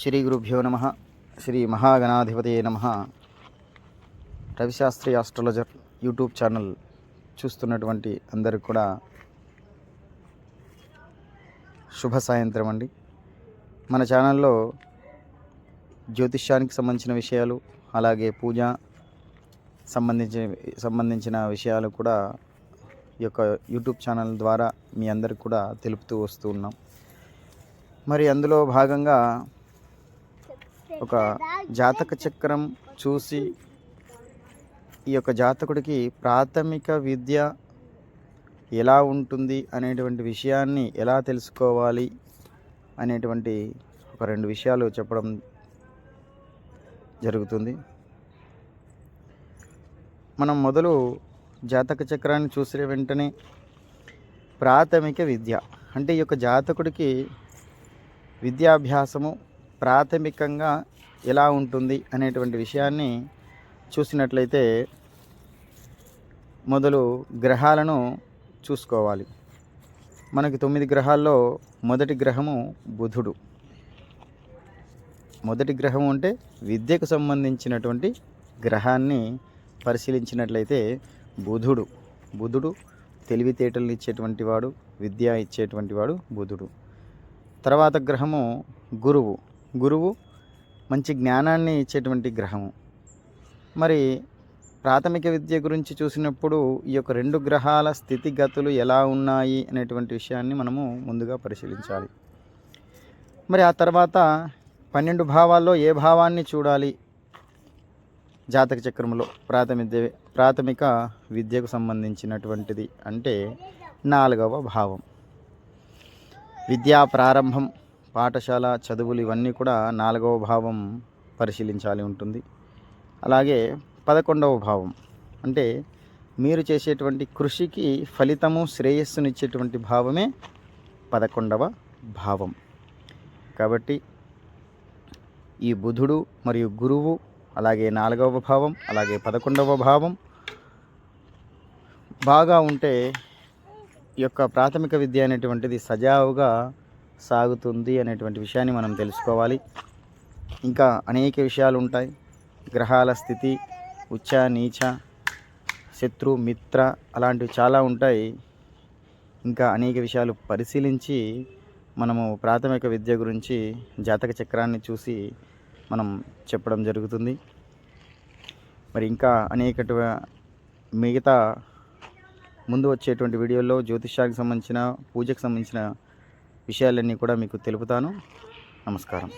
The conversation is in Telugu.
శ్రీ గురుభ్యో నమ. శ్రీ మహాగణాధిపతి నమ. రవిశాస్త్రి ఆస్ట్రాలజర్ యూట్యూబ్ ఛానల్ చూస్తున్నటువంటి అందరికి కూడా శుభ సాయంత్రం అండి. మన ఛానల్లో జ్యోతిష్యానికి సంబంధించిన విషయాలు అలాగే పూజ సంబంధించిన సంబంధించిన విషయాలు కూడా ఈ యొక్క యూట్యూబ్ ఛానల్ ద్వారా మీ అందరికి కూడా తెలుపుతూ వస్తూ ఉన్నాం. మరి అందులో భాగంగా ఒక జాతక చక్రం చూసి ఈ యొక్క జాతకుడికి ప్రాథమిక విద్య ఎలా ఉంటుంది అనేటువంటి విషయాన్ని ఎలా తెలుసుకోవాలి అనేటువంటి ఒక రెండు విషయాలు చెప్పడం జరుగుతుంది. మనం మొదలు జాతక చక్రాన్ని చూసిన వెంటనే ప్రాథమిక విద్య అంటే ఈ యొక్క జాతకుడికి విద్యాభ్యాసము ప్రాథమికంగా ఎలా ఉంటుంది అనేటువంటి విషయాన్ని చూసినట్లయితే మొదలు గ్రహాలను చూసుకోవాలి. మనకి తొమ్మిది గ్రహాల్లో మొదటి గ్రహము బుధుడు. మొదటి గ్రహం అంటే విద్యకు సంబంధించినటువంటి గ్రహాన్ని పరిశీలించినట్లయితే బుధుడు బుధుడు తెలివితేటలను ఇచ్చేటువంటి వాడు విద్య ఇచ్చేటువంటి వాడు బుధుడు. తర్వాత గ్రహము గురువు. గురువు మంచి జ్ఞానాన్ని ఇచ్చేటువంటి గ్రహము. మరి ప్రాథమిక విద్య గురించి చూసినప్పుడు ఈ యొక్క రెండు గ్రహాల స్థితిగతులు ఎలా ఉన్నాయి అనేటువంటి విషయాన్ని మనము ముందుగా పరిశీలించాలి. మరి ఆ తర్వాత పన్నెండు భావాల్లో ఏ భావాన్ని చూడాలి? జాతక చక్రంలో ప్రాథమిక ప్రాథమిక విద్యకు సంబంధించినటువంటిది అంటే నాలుగవ భావం. విద్యా ప్రారంభం పాఠశాల చదువులు ఇవన్నీ కూడా నాలుగవ భావం పరిశీలించాలి ఉంటుంది. అలాగే పదకొండవ భావం అంటే మీరు చేసేటువంటి కృషికి ఫలితము శ్రేయస్సునిచ్చేటువంటి భావమే పదకొండవ భావం. కాబట్టి ఈ బుధుడు మరియు గురువు అలాగే నాలుగవ భావం అలాగే పదకొండవ భావం బాగా ఉంటే ఈ యొక్క ప్రాథమిక విద్య అనేటువంటిది సజావుగా సాగుతుంది అనేటువంటి విషయాన్ని మనం తెలుసుకోవాలి. ఇంకా అనేక విషయాలు ఉంటాయి గ్రహాల స్థితి ఉచ్చ నీచ శత్రు మిత్ర అలాంటివి చాలా ఉంటాయి. ఇంకా అనేక విషయాలు పరిశీలించి మనము ప్రాథమిక విద్య గురించి జాతక చక్రాన్ని చూసి మనం చెప్పడం జరుగుతుంది. మరి ఇంకా అనేక మిగతా ముందు వచ్చేటువంటి వీడియోల్లో జ్యోతిష్యానికి సంబంధించిన పూజకు సంబంధించిన విషయాలన్నీ కూడా మీకు తెలుపుతాను. నమస్కారం.